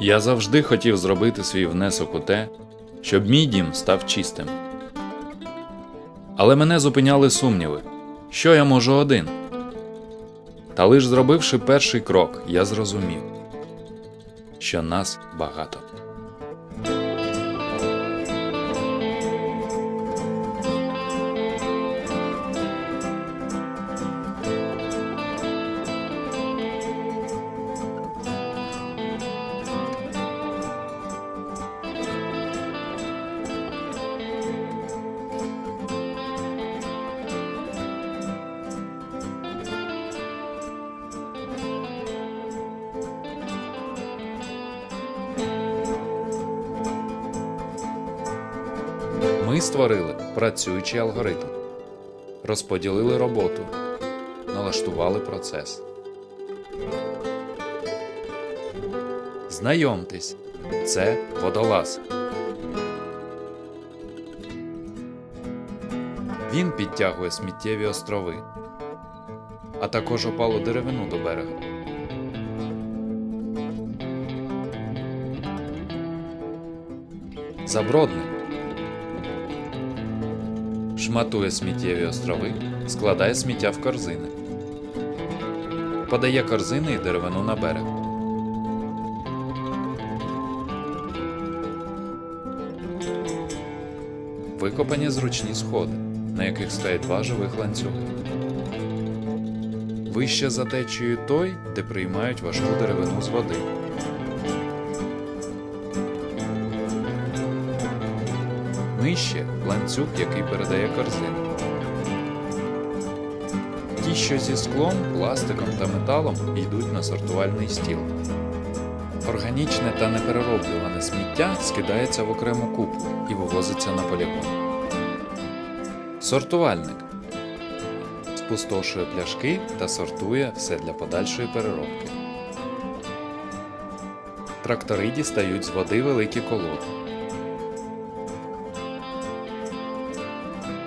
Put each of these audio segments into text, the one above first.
Я завжди хотів зробити свій внесок у те, щоб мій дім став чистим. Але мене зупиняли сумніви, що я можу один. Та лиш зробивши перший крок, я зрозумів, що нас багато. Ми створили працюючий алгоритм, розподілили роботу, налаштували процес. Знайомтесь, це водолаз. Він підтягує сміттєві острови, а також опалу деревину до берега. Забродник шматує сміттєві острови, складає сміття в корзини, подає корзини і деревину на берег. Викопані зручні сходи, на яких стоять два живих ланцюги. Вище за течією той, де приймають важку деревину з води. Нижче ланцюг, який передає корзину. Ті, що зі склом, пластиком та металом йдуть на сортувальний стіл. Органічне та неперероблюване сміття скидається в окрему купу і вивозиться на полігон. Сортувальник спустошує пляшки та сортує все для подальшої переробки. Трактори дістають з води великі колоди.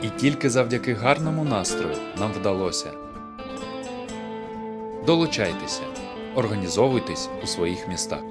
І тільки завдяки гарному настрою нам вдалося. Долучайтеся, організовуйтесь у своїх містах.